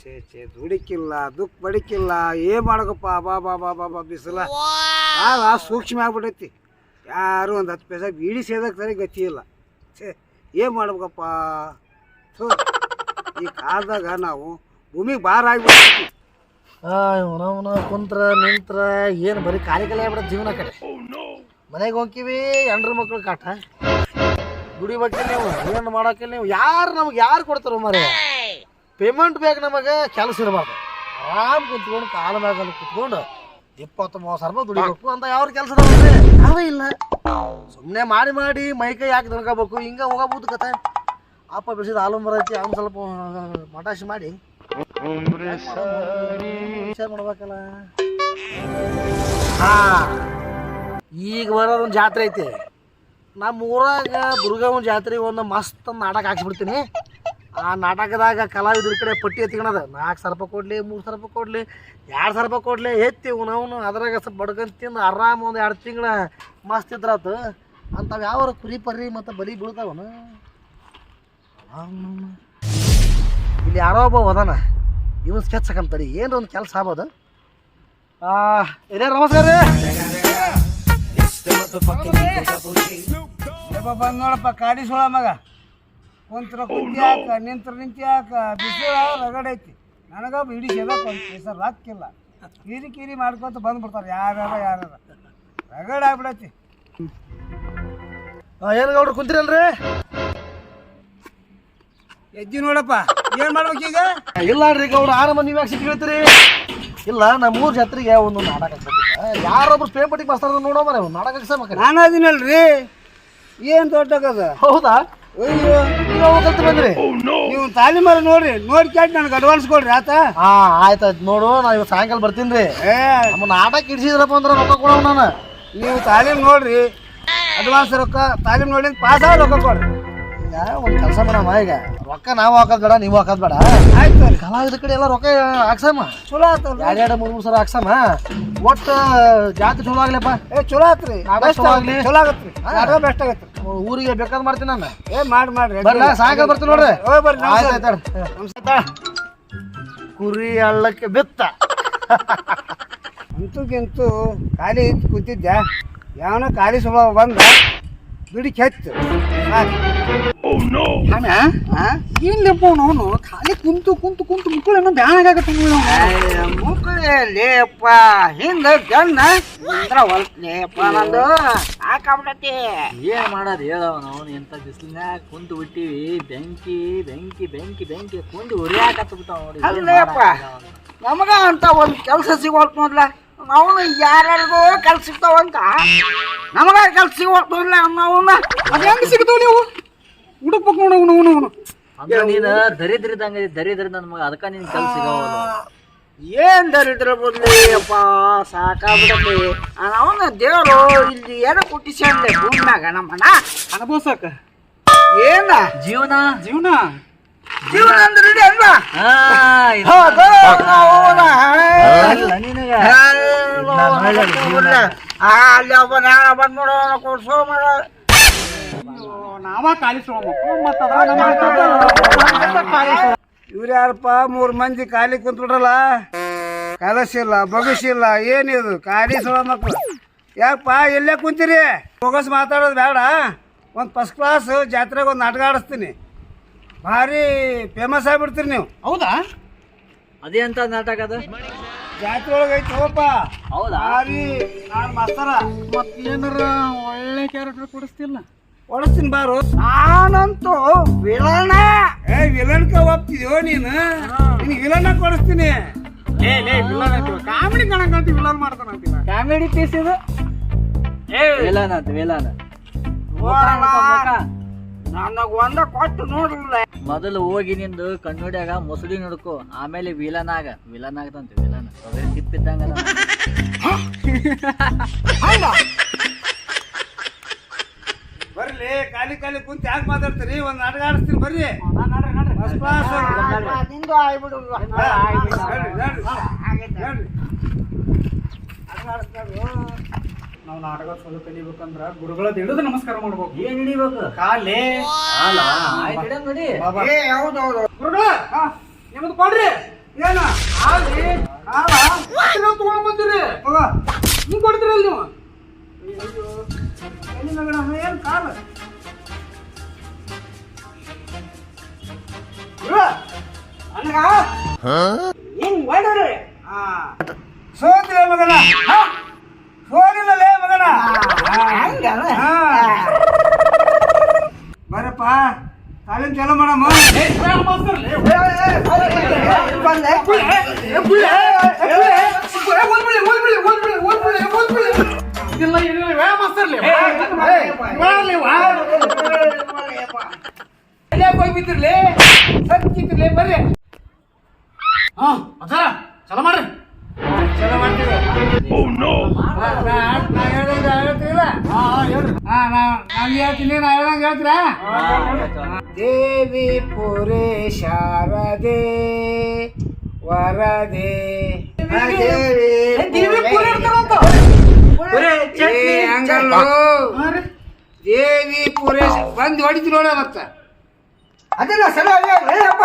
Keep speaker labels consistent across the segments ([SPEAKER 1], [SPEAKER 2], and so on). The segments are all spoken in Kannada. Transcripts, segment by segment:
[SPEAKER 1] ಛೇ ಛೇ ದುಡಿಕಿಲ್ಲ ದುಃಖ ಬಡಿಕಿಲ್ಲ ಏನ್ ಮಾಡಕಪ್ಪ? ಬಾ ಬಾ ಬಾ ಬಾ ಬಾ ಬಿಸಿಲ. ಆ ಸೂಕ್ಷ್ಮ ಆಗ್ಬಿಟ್ಟೈತಿ. ಯಾರು ಒಂದು ಹತ್ತು ಪೈಸೆ ಬೀಡಿ ಸೇದಕ್ಕೆ ಸರಿ ಗತಿ ಇಲ್ಲ. ಛೇ ಏನು ಮಾಡ್ಬೇಕಪ್ಪ? ಥೂ. ಈ ಕಾಲದಾಗ ನಾವು ಭೂಮಿಗೆ ಭಾರ ಆಗ್ಬಿಡ್ತೀವಿ
[SPEAKER 2] ಅವನವನ ಕುಂತ್ರ ನಿಂತ್ರ ಏನು ಬರೀ ಖಾಲಿ ಖಾಲಿ ಆಗ್ಬಿಡ ಜೀವನ ಕಡೆ. ಮನೆಗೆ ಹೋಗ್ತೀವಿ ಎಂಡ್ರ ಮಕ್ಳು ಕಾಟ. ದುಡಿಬೇಕಿಲ್ಲ ನೀವು ಏನು ಮಾಡೋಕಿಲ್ಲ ನೀವು ಯಾರು ನಮ್ಗೆ ಯಾರು ಕೊಡ್ತಾರೋ ಮರೆ ಪೇಮೆಂಟ್ ಬೇಕು ನಮಗೆ, ಕೆಲಸ ಇರಬಾರ್ದು. ಆರಾಮ್ ಕುತ್ಕೊಂಡು, ಕಾಲ ಮ್ಯಾಗ ಕುತ್ಕೊಂಡು, ಇಪ್ಪತ್ತು ಮೂವತ್ತು ಸಾವಿರ ರೂಪಾಯಿ ದುಡಿಬೇಕು ಅಂತ ಯಾವ ಕೆಲಸ ಅವೇ ಇಲ್ಲ. ಸುಮ್ಮನೆ ಮಾಡಿ ಮಾಡಿ ಮೈ ಕೈ ಯಾಕೆ ದೊಡ್ಕೋಬೇಕು. ಹಿಂಗೆ ಹೋಗಬಹುದು ಕತೆ ಅಪ್ಪ ಬಿಸಿದ ಹಾಲು ಮರ ಐತಿ, ಅವ್ನು ಸ್ವಲ್ಪ ಮಟಾಶಿ ಮಾಡಿ. ಮಾಡ್ಬೇಕಲ್ಲ. ಹಾ. ಈಗ ಬರೋದೊಂದು ಜಾತ್ರೆ ಐತಿ. ನಮ್ಮ ಊರಾಗ ಒಂದು ಜಾತ್ರೆ ಒಂದು ಮಸ್ತ್ ನಾಟಕ ಹಾಕ್ಸ್ಬಿಡ್ತೀನಿ. ಆ ನಾಟಕದಾಗ ಕಲಾವಿದ್ರ ಕಡೆ ಪಟ್ಟಿ ಎತ್ಕೊಳೋದು ನಾಲ್ಕು ಸಾವಿರ ರೂಪಾಯಿ ಕೊಡ್ಲಿ, ಮೂರು ಸಾವಿರ ರೂಪಾಯಿ ಕೊಡ್ಲಿ, ಎರಡು ಸಾವಿರ ರೂಪಾಯಿ ಕೊಡ್ಲಿ, ಎತ್ತಿ ಅವನು ಅದ್ರಾಗ ಸ್ವಲ್ಪ ಬಡ್ಕೊಂಡು ತಿಂದು ಆರಾಮ ಒಂದು ಎರಡು ತಿಂಗಳ ಮಸ್ತ್ ಇದ್ರಾತು. ಅಂಥವು ಯಾವ ಕುರಿ ಪರಿ ಮತ್ತು ಬಲಿ ಬೀಳ್ತಾವನು ಇಲ್ಲಿ ಯಾರೋ ಒಬ್ಬ ಹೋದಾನ. ಇವನು ಸ್ಕೆಚ್ ಹಾಕಂತಡಿ ಏನು ಒಂದು ಕೆಲಸ ಆಗ್ಬೋದು? ಏನೇ ನಮಸ್ಕಾರ ರೀ?
[SPEAKER 1] ನೋಡಪ್ಪ, ಕಾಡಿ ಸೋಳ ಮಗ. ಕುಂತ್ರ ಕುಂತ್ಯಾಕ ನಿಂತ್ರ ನಿಂತಿ ಯಾಕ ಬಿಸಿಲ ರಗಡ ಐತಿ. ನನಗ ಇಡೀ ಜನ ಸರ್ ರೊಕ್ಕಿಲ್ಲ ಕೀರಿ ಕೀರಿ ಮಾಡ್ಕೊಂತ ಬಂದ್ಬಿಡ್ತಾರೆ. ಯಾರ್ಯಾರ ಯಾರ್ಯಾರ. ರಗಡ ಆಗ್ಬಿಡೈತಿ.
[SPEAKER 2] ಏನು ಗೌಡ್ರು ಕುಂತಿರಲ್ರಿ?
[SPEAKER 1] ಎಜ್ಜಿ ನೋಡಪ್ಪ. ಏನ್ ಈಗ?
[SPEAKER 2] ಇಲ್ಲ ರೀ ಗೌಡ್ರು ಆರಾಮ ಮಂದಿ ಮ್ಯಾಗ ಸಿಕ್ಕಿ ಹೇಳ್ತೀರಿ. ಇಲ್ಲ ನಮ್ಮ ಊರ್ ಜಾತ್ರೆಗೆ ಒಂದು ನಾಟಕ ಯಾರೊಬ್ರು ಪೇಪಟಿಗೆ ಬಸ್ತಾರ ನೋಡೋ ಮರ ನಾಟಕ
[SPEAKER 1] ನಾನು ಅದೀನಲ್ರಿ ಏನ್ ದೊಡ್ಡಗದ?
[SPEAKER 2] ಹೌದಾ?
[SPEAKER 1] ಅಯ್ಯೋ
[SPEAKER 2] ನೀವು ಯಾವಾಗ ಕಲ್ತು ಬಂದ್ರಿ?
[SPEAKER 1] ನೀವು ತಾಲೀಮಾರ ನೋಡ್ರಿ ನೋಡಿ ಕೇಳಿ ನನಗೆ ಅಡ್ವಾನ್ಸ್ ಕೊಡ್ರಿ ಆತ
[SPEAKER 2] ಹಾ ಆಯ್ತು ಆಯ್ತು ನೋಡು ನಾ ಇವತ್ತು ಸಾಯಂಕಾಲ ಬರ್ತೀನಿ ರೀ.
[SPEAKER 1] ಏ.
[SPEAKER 2] ನಮ್ಮ ನಾಟಕ ಇಡ್ಸಿದ್ರಪ್ಪ ಅಂದ್ರೆ ರೊಕ್ಕ ಕೊಡೋ ನಾನು.
[SPEAKER 1] ನೀವು ತಾಲೀಮ್ ನೋಡ್ರಿ ಅಡ್ವಾನ್ಸ್ ರೊಕ್ಕ ತಾಲೀಮ್ ನೋಡಿ ಪಾಸ್ ಆಗಿ ರೊಕ್ಕ ಕೊಡ್ರಿ
[SPEAKER 2] ಈಗ ಒಂದು ಕೆಲಸ ಮಾಡಮ್ಮ ಈಗ. ರೊಕ್ಕ ನಾವು ಹಾಕೋದು ಬೇಡ ನೀವು ಹಾಕೋದು ಬೇಡ.
[SPEAKER 1] ಆಯ್ತು ರೀ
[SPEAKER 2] ಕಲಾವಿದ ಕಡೆ ಎಲ್ಲ ರೊಕ್ಕ ಹಾಕ್ಸಮ್ಮ.
[SPEAKER 1] ಚಲೋ ಆತಲ್ರಿ
[SPEAKER 2] ಎರಡು ಎರಡು ಮೂರು ಮೂರು ಸಲ ಹಾಕ್ಸಮ್ಮ. ಒಟ್ಟು ಜಾತಿ ಚಲೋ ಆಗ್ಲಪ್ಪ.
[SPEAKER 1] ಏ ಚಲೋ ಆತ್ರಿ.
[SPEAKER 2] ಚಲೋ ಆಗಲಿ.
[SPEAKER 1] ಚಲೋ ಆಗತ್ರಿ. ಬೆಸ್ಟ್ ಆಗತ್ರಿ.
[SPEAKER 2] ಊರಿಗೆ ಬೇಕಾದ್ ಮಾಡ್ತೀನಿ ನಾನು.
[SPEAKER 1] ಏ ಮಾಡಿ ಮಾಡ್ರಿ
[SPEAKER 2] ಬರ್ಲಾ? ಸಾಯಂಕಾಲ ಬರ್ತೀನಿ ನೋಡ್ರಿ.
[SPEAKER 1] ಹೋಗಿ ಬರ್ರಿ
[SPEAKER 2] ಆಯ್ತು ಆಯ್ತು ನಮಸ್ಕಾರ. ಕುರಿ ಹಳ್ಳಕ್ಕೆ ಬಿತ್ತ.
[SPEAKER 1] ಅಂತೂಗಿಂತೂ ಖಾಲಿ ಕೂತಿದ್ದೆ ಯಾವನ ಖಾಲಿ ಸ್ವಭಾವ ಬಂದ ಬಿಡಿ ಹೆಚ್ಚು
[SPEAKER 3] ಹಣ ಏನ್ಲಪ್ಪ ಅವನು ಖಾಲಿ ಕುಂತು ಕುಂತು ಕುಂತು ಮುಕ್ಕಳೇನೋ ಬ್ಯಾನಾಗತ್ತೆ
[SPEAKER 1] ಮುಕ್ಕಳೇಪ್ಪ ಹಿಂದ ಜನ್ನ ಅಂದ್ರ ಲೇಪ ನಂದು. ಸಾಕಾಗ್ಬಿಟ್ಟತಿ
[SPEAKER 3] ಏನ್ ಮಾಡೋದು ಹೇಳವನು ಎಂತ ಬಿಸಿಲಿನಾಗ ಕುಂತು ಬಿಟ್ಟಿವಿ. ಬೆಂಕಿ ಬೆಂಕಿ ಬೆಂಕಿ ಬೆಂಕಿ ಕುಂದು ಉರಿಯಾಕತ್ತ ಬಿಟ್ಟಾವ ನೋಡಿ
[SPEAKER 1] ಅಲ್ಲೇಪ್ಪ. ನಮಗ ಅಂತ ಒಂದು ಕೆಲಸ ಸಿಗೋಲ್ತು ಮೊದ್ಲ. ಅವನು ಯಾರ್ಯಾರಿಗೋ ಕೆಲ್ಸ ಸಿಗ್ತಾವಂತ ನಮಗ ಕೆಲ್ಸ ಸಿಗೋಲ್ತು ಇಲ್ಲ ಅವನ್ನ
[SPEAKER 3] ಅದ್ ಹೆಂಗ್ ಸಿಗ್ತಾವ ನೀವು? ಹುಡುಕ್ಬೇಕು ನೋಡು ಅವನು ಅವನು ಅವನು.
[SPEAKER 4] ಅಂದ್ರೆ ನೀನು ದರಿದ್ರದಂಗ ದರಿದ್ರ ನನ್ನ ಮಗ ಅದಕ್ಕ ನಿನ್ ಕೆಲ್ಸ ಸಿಗವಲ್ಲ
[SPEAKER 1] ಏನ್ ದರಿದ್ರ ಬದ್ಲಿ ಅಪ್ಪ ಸಾಕಾಗ್ಬಿಡತಿ ಅವನ ದೇವರು ಇಲ್ಲಿ ಏನೋ ಅಂದ್ರೆ ಭೂಮ್ಯಾಗ ನಮ್ಮನ್ನ?
[SPEAKER 3] ಅನುಭವಿಸಕ.
[SPEAKER 1] ಏನ?
[SPEAKER 4] ಜೀವನ?
[SPEAKER 3] ಜೀವನ.
[SPEAKER 1] ಜೀವನ ಅಂದ್ರೆ ಇದೆ ಅಲ್ವಾ
[SPEAKER 4] ಹಾ, ಇದು
[SPEAKER 1] ಅಲ್ಲ ಒಬ್ಬ ಬಂದ್ ನೋಡೋ ಕೊಡ್ಸೋ
[SPEAKER 3] ನಾವ
[SPEAKER 1] ಇವ್ರು ಯಾರಪ್ಪ ಮೂರ್ ಮಂದಿ ಖಾಲಿ ಕುಂತ್ಬಿಟ್ರಲ್ಲ? ಕಲಸಿಲ್ಲ ಬಗಸಿಲ್ಲ ಏನಿದು? ಖಾಲಿ ಸೊಳ ಮಕ್ಳು ಯಾಕಪ್ಪ ಎಲ್ಲೇ ಕುಂತೀರಿ? ಬೊಗಸ್ ಮಾತಾಡೋದು ಬೇಡ. ಒಂದು ಫಸ್ಟ್ ಕ್ಲಾಸ್ ಜಾತ್ರೆಗೆ ಒಂದು ನಾಟಕ ಆಡಿಸ್ತೀನಿ. ಭಾರಿ ಫೇಮಸ್ ಆಗಿಬಿಡ್ತೀರಿ ನೀವು.
[SPEAKER 3] ಹೌದಾ?
[SPEAKER 4] ಅದೇ ಅಂತ ನಾಟಕ ಅದ.
[SPEAKER 1] ಜಾತ್ರೆ ಒಳಗೆ ಐತಿ ಹೋಗಪ್ಪ
[SPEAKER 4] ಹೌದಾ?
[SPEAKER 1] ಭಾರಿ. ನಾನು ಮಾಸ್ತರ.
[SPEAKER 3] ಮತ್ತೆ ಏನಾರ ಒಳ್ಳೆ ಕ್ಯಾರೆಕ್ಟರ್ ಕೊಡಿಸ್ತಿಲ್ಲ
[SPEAKER 1] ಒಡಸ್ತೀನಿ ಬಾರು. ನಾನಂತೂ ವಿಲನ ಏ ವಿಲನ್ಕ ಒಪ್ತಿದ್ಯೋ ನೀನು? ನಿನ್ ವಿಲನ ಕೊಡಿಸ್ತೀನಿ.
[SPEAKER 3] ಕಾಮಿಡಿ ಕಣಕಂತ ವಿಲನ್ ಮಾಡ್ತಾನ ಅಂತೀವ.
[SPEAKER 4] ಕಾಮಿಡಿ ಪೀಸ್ ಇದು? ವೇಲಾನ ಅಂತ ವಿಲನ್
[SPEAKER 1] ನನಗೆ ಒಂದ ಕೊಟ್ಟು ನೋಡಿಲ್ಲ.
[SPEAKER 4] ಮೊದಲು ಹೋಗಿ ನಿಂದು ಕಣ್ಣುಡ್ಯಾಗ ಮುಸುಡಿ ನುಡ್ಕು. ಆಮೇಲೆ ವಿಲನ್ ಆಗ ವಿಲನ್. ಆಗದಂತ ವಿಲನ್ ತೊಗರಿ ತಿಪ್ಪಿದ್ದಂಗ.
[SPEAKER 1] ಬರ್ಲಿ ಖಾಲಿ ಖಾಲಿ ಕುಂತ ಯಾಕೆ ಮಾತಾಡ್ತೀರಿ? ಒಂದು ನಾಟಕ ಆಡಿಸ್ತೀನಿ ಬರ್ರಿ. ಆಗ್ಬಿಡು
[SPEAKER 3] ನಾವು ನಾಟಕ ಚಲೋ ಕಲಿಬೇಕಂದ್ರ ಗುರುಗಳ ಹಿಡಿದು ನಮಸ್ಕಾರ ಮಾಡ್ಬೇಕು.
[SPEAKER 4] ಏನ್ ಹಿಡಿಬೇಕು?
[SPEAKER 3] ಕಾಲೇ.
[SPEAKER 4] ಅಲ್ಲ ಆಯ್ತ್ ಹಿಡ್ಯಾನ್ ನೋಡಿ
[SPEAKER 3] ಬಾಬಾ
[SPEAKER 1] ಏ ಹೌದು ಹೌದು
[SPEAKER 3] ಗುರುಗಳ! ನಿಮ್ದು ಕೊಡ್ರಿ.
[SPEAKER 1] ಏನ? ಕಾಲ
[SPEAKER 2] ನಾವು ತಗೊಂಡ್ ಬಂದಿರಿ? ಹಿಂಗ್ ಕೊಡ್ತೀರಲ್ಲ ನೀವು?
[SPEAKER 1] ಎಲ್ಲಿ ಮಗನ ಏನು ಕಾಲ? ನನಗ? ಹಿಂಗ್ ಹೊಡ್ರಿ ಹಾ. ಮಗನ. ಹಾ? ಸೋಲಿಲ್ಲಲೇ ಮಗನ ಹಾ. ಬರಪ್ಪ ತಾಲೀಮ್ ಮೇಡಮ್
[SPEAKER 2] ಇಲ್ಲ ಏನಿಲ್ಲ ವ್ಯಾಯಾಮ ಮಾಸ್ತರ್ಲಿ ಹೋಗಿ ಬಿದ್ದಿರ್ಲಿ ಸತ್ತಿರ್ಲಿ ಬರ್ರಿ ಹಾ ಅದಾರ ಚಲೋ ಮಾಡ್ರಿ
[SPEAKER 1] ಚಲೋ ಮಾಡ್ತೀವಿ ನಾ ಹೇಳ್ದಂಗೆ ಹೇಳ್ತೀವಿಲ್ಲ? ಹಾ, ನಾ ಹೇಳ್ತೀನಿ ನಾ ಹೇಳ್ದಂಗೆ ಹೇಳ್ತೀರಾ ದೇವಿ ಪುರೇ ಶಾರದೆ ವರದೆ.
[SPEAKER 2] ದೇವಿ
[SPEAKER 1] ಹಂಗಲ್ಲೋ. ದೇವಿ ಪುರೇಶ ಬಂದು ಹೊಡಿತು ನೋಡ ಮತ್ತ ಅದೆಲ್ಲ ಸಲ ಅಪ್ಪ.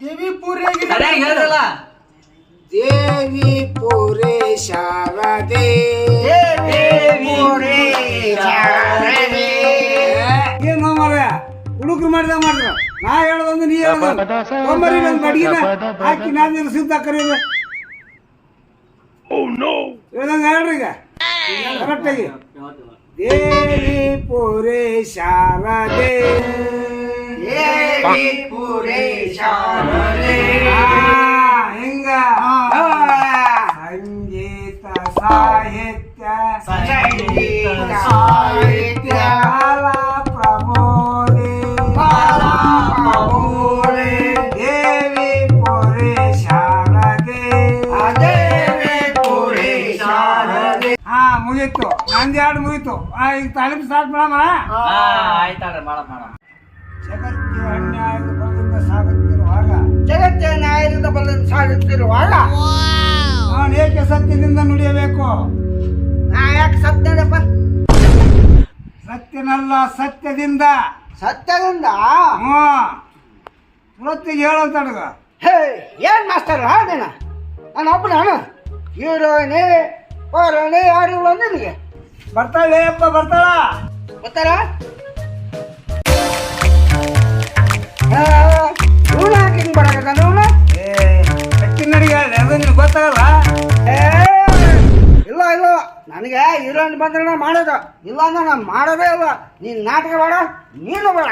[SPEAKER 2] ದೇವಿ ಪೂರಿಗೆ
[SPEAKER 3] ಹೇಳಲ್ಲ
[SPEAKER 1] ದೇವಿ ಪುರೇ ಶಾರದೆ ಏನು ಮಾಡಿದ ಮಾಡ್ರ ನಾ ಹೇಳೋದೊಂದು ನೀ ಹೇಳೋದು. ತೊಂಬರಿ ನನ್ನ ಬಡ್ಗಿನ ಹಾಕಿ ನಾನು ನಿಲ್ಸಿದ್ದ ಕರೆಯೋದು ಹೇಳ್ದಂಗ ಹೇಳ್ರಿ ಈಗ. ಕರೆಕ್ಟಾಗಿ ದೇವಿ ಪುರೇ ಶಾರದೆ ದೇವಿ ಪುರೇ ಶಾರದೆ ಹೆಂಗ ಸಂಗೀತ ಮುಗೀತು ನಂದು ಎರಡು ಮುಗೀತು. ಆ, ಈಗ ತಾಲೀಮ್ ಸ್ಟಾರ್ಟ್ ಮಾಡಮ್ಮ.
[SPEAKER 3] ಆಯ್ತಾಳ್ರಿ ಮಾಡ ಮಾಡ
[SPEAKER 1] ಜಗತ್ತಿನ ಅನ್ಯಾಯದ ಬಲದಿಂದ ಸಾಗುತ್ತಿರುವಾಗ.
[SPEAKER 2] ಜಗತ್ತಿನ ನ್ಯಾಯದಿಂದ ಬಂದ ಸಾಗುತ್ತಿರುವಾಗ.
[SPEAKER 1] ನಾನು ಏಕೆ ಸತ್ಯದಿಂದ ನುಡಿಯಬೇಕು?
[SPEAKER 2] ನಾ ಯಾಕೆ ಸತ್ಯದಪ್ಪ
[SPEAKER 1] ಸತ್ಯನಲ್ಲ ಸತ್ಯದಿಂದ.
[SPEAKER 2] ಸತ್ಯದಿಂದ?
[SPEAKER 1] ಹ್ಞೂ. ಇವತ್ತಿಗೆ ಹೇಳೋತಡ್ಗ
[SPEAKER 2] ಹೇ ಏನ್ ಮಾಸ್ತರ್ ನಾನು ಒಬ್ಬನ ಹೀರೋಯಿನಿ ಪೌರಾಣಿ ಯಾರು ಇಲ್ಲ ನಿನಗೆ
[SPEAKER 1] ಬರ್ತಾಳೆ ಅಪ್ಪ ಬರ್ತಾಳ
[SPEAKER 2] ಬರ್ತಾರ ಇವನು ಯಾಕೆ ಹಿಂಗ್ ಬರಕತ್ತ ಇವನು
[SPEAKER 1] ಏ ಸತ್ಯನ ನಡಿಗೆ ಗೊತ್ತಾಗಲ್ಲ
[SPEAKER 2] ಏ, ಇಲ್ಲ ಇಲ್ಲ ನನಗೆ ಹೀರೋಯಿನ್ ಬಂದ್ರೆ ನಾ ಮಾಡೋದು ಇಲ್ಲ ಅಂದ್ರೆ ನಾನು ಮಾಡೋದೇ ಇಲ್ಲ ನೀನ್ ನಾಟಕ ಬೇಡ ನೀನು ಬೇಡ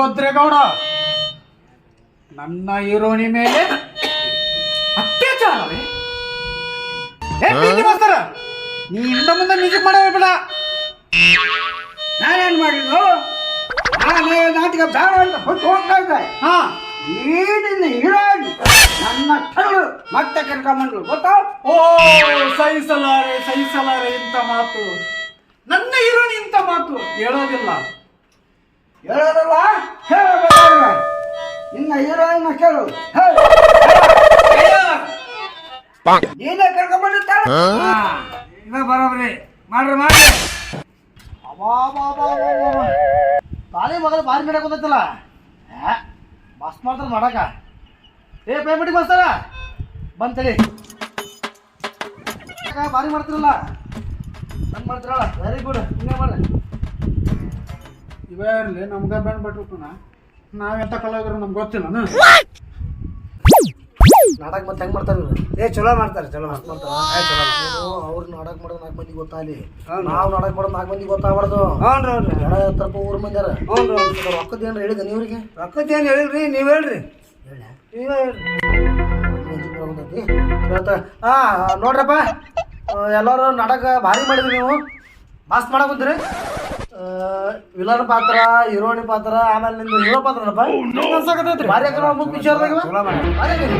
[SPEAKER 5] ಭದ್ರೇಗೌಡ. ನನ್ನ ಹೀರೋನಿ ಮೇಲೆ ಅತ್ಯಾಚಾರವೇ? ನೀ ಇಂದ ಮುಂದೆ ನಿಜ ಮಾಡಬೇಡ
[SPEAKER 2] ನಾನೇನ್ ಮಾಡಿದ್ದು? ನಾನೇ ನಾಟಕ ಬೇಡ ಅಂತ ಹೊತ್ತು ಹೋಗ್ತಾ ಇದ್ದೆ.
[SPEAKER 5] ಹಾ.
[SPEAKER 2] ನೀಡಿನ ನನ್ನ ಕಳ್ಳು ಮತ್ತೆ ಕರ್ಕೊಂಬಂದ್ರು ಗೊತ್ತಾ?
[SPEAKER 5] ಓ ಸಹಿಸಲಾರೆ ಸಹಿಸಲಾರೆ ಇಂಥ ಮಾತು. ನನ್ನ ಹೀರೋನಿ ಇಂಥ ಮಾತು ಹೇಳೋದಿಲ್ಲ.
[SPEAKER 2] ಹೇಳೋದಲ್ಲ ಹೇಳೋದಲ್ಲ ನಿನ್ನ ಹೀರೋಯಿನ್ ಕೇಳು. ಹೇಳು. ನೀನೇ ಕರ್ಕೊಂಬಂದಿರ್ತಾಳೆ
[SPEAKER 1] ಹಾ. ಇದ ಬರೋಬ್ರಿ. ಮಾಡ್ರಿ ಮಾಡ್ರಿ.
[SPEAKER 2] ಬಾರಿ ಮಗಳು ಬಾರಿ ಮಾಡಕ್ ಬಂದೈತಲ್ಲ? ಮಸ್ತ್ ಮಾಡ್ತಾರ ಮಾಡಕ. ಏ ಪೇಮೆಂಟ್ ಮಾಡ್ತಾರ ಬಂತಳಿ ಬಾರಿ ಮಾಡ್ತಿರಲ್ಲ? ಹಂಗ್ ಮಾಡ್ತಿರಲ್ಲ? ವೆರಿ ಗುಡ್ ಹಿಂಗೆ ಮಾಡ್ರಿ.
[SPEAKER 5] ಇವೇ ಇರಲಿ ನಮ್ಗೆ ಬೆನ್ ಬಿಟ್ಬಿಟ್ಟಣ ನಾವೆಂತ ಕಲಾವಿದ್ರು ನಮ್ಗೆ ಗೊತ್ತಿಲ್ಲ
[SPEAKER 2] ನಾಟಕ ಮತ್ತೆ ಹೆಂಗ್ ಮಾಡ್ತಾರೆ ಇವ್ರು?
[SPEAKER 1] ಏ ಚಲೋ ಮಾಡ್ತಾರೆ ಚಲೋ ಮಾಡ್ತಾರೆ. ಏ, ಚಲೋ ಮಾಡ್ತಾರೆ.
[SPEAKER 2] ಇವ್ರು ಅವ್ರು ನಾಟಕ ಮಾಡೋದು ನಾಲ್ಕು ಮಂದಿ ಗೊತ್ತಾಗಲಿ.
[SPEAKER 1] ಹೌದು.
[SPEAKER 2] ನಾವು ನಾಟಕ ಮಾಡೋದು ನಾಲ್ಕು ಮಂದಿ ಗೊತ್ತಾಗ್ಬಾರ್ದು.
[SPEAKER 1] ಹ್ಞೂ ರೀ
[SPEAKER 2] ಎಡ ತರಪ ಊರ್ ಮಂದ್ಯಾರ.
[SPEAKER 1] ಹ್ಞೂ ರೀ
[SPEAKER 2] ರೊಕ್ಕದ ಏನ್ರ ಹೇಳಿದ ನೀವ್ರಿಗೆ?
[SPEAKER 1] ರೊಕ್ಕದ್ದೇನು ಹೇಳಿಲ್ರಿ? ನೀವು ಹೇಳ್ರಿ.
[SPEAKER 2] ಹೇಳ
[SPEAKER 1] ನೀವೇ ಹೇಳ್ರಿ.
[SPEAKER 2] ಹಾ ನೋಡ್ರಪ್ಪ ಆ, ಎಲ್ಲರೂ ನಾಟಕ ಭಾರಿ ಮಾಡಿದ್ರಿ ನೀವು. ಮಸ್ತ್ ಮಾಡಕ್ ಕುಂತೀರಿ. ವಿಲನ್ ಪಾತ್ರ ಹೀರೋಣಿ ಪಾತ್ರ ಆಮೇಲೆ ನಿಮ್ದು ಹೀರೋ ಪಾತ್ರನಪ್ಪ. ಭಾರಿ ಯಾಕಂದ್ರೆ ಮುಖ ವಿಚಾರದಾಗ
[SPEAKER 1] ಚಲೋ ಮಾಡಿ
[SPEAKER 2] ಭಾರಿ ಹಾಕಿರಿ.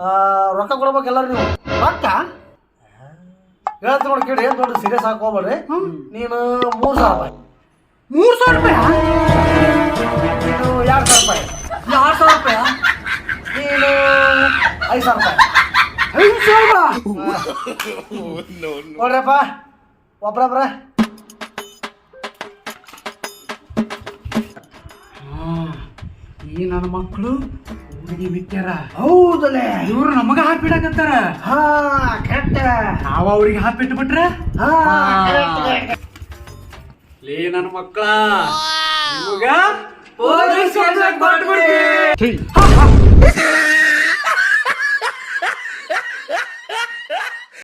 [SPEAKER 2] ಆ, ರೊಕ್ಕ ಕೊಡ್ಬೇಕು ಎಲ್ಲರೂ ನೀವು.
[SPEAKER 5] ರೊಕ್ಕ?
[SPEAKER 2] ಹೇಳ್ತ ನೋಡಿ ಕೇಳಿ ಏನ್ ದೊಡ್ಡ ಸೀರಿಯಸ್ ಹಾಕೋಬೇಡ್ರಿ ನೀನು ಮೂರ್ ಸಾವಿರ ರೂಪಾಯಿ.
[SPEAKER 5] ಮೂರ್ ಸಾವಿರ ರೂಪಾಯಿ?
[SPEAKER 2] ನೀನು ಎರಡು ಸಾವಿರ ರೂಪಾಯಿ.
[SPEAKER 5] ಎರಡ್ ಸಾವಿರ ರೂಪಾಯಿ?
[SPEAKER 2] ನೀನು ಐದು ಸಾವಿರ ರೂಪಾಯಿ.
[SPEAKER 5] ಐದು ಸಾವಿರ
[SPEAKER 2] ನೋಡ್ರಪ್ಪ ಒಬ್ರೊಬ್ರ
[SPEAKER 5] ಈ ನನ್ನ ಮಕ್ಕಳು ಹುಡುಗಿ ಬಿಟ್ಟಾರ
[SPEAKER 2] ಹೌದಲೇ?
[SPEAKER 5] ಇವ್ರು ನಮಗ ಹಾಕ್ಬಿಡಕತ್ತಾರ
[SPEAKER 2] ಹಾ ಕರೆಕ್ಟ್.
[SPEAKER 5] ನಾವ ಅವ್ರಿಗೆ ಹಾಕ್ಬಿಟ್ಟು ಬಿಟ್ರ?
[SPEAKER 2] ಹಾ
[SPEAKER 5] ಲೇ ನನ್ನ ಮಕ್ಕಳ. ನಿಮಗ ಪೊಲೀಸ್ ಕೊಟ್ಬಿಡ್ತೀವಿ.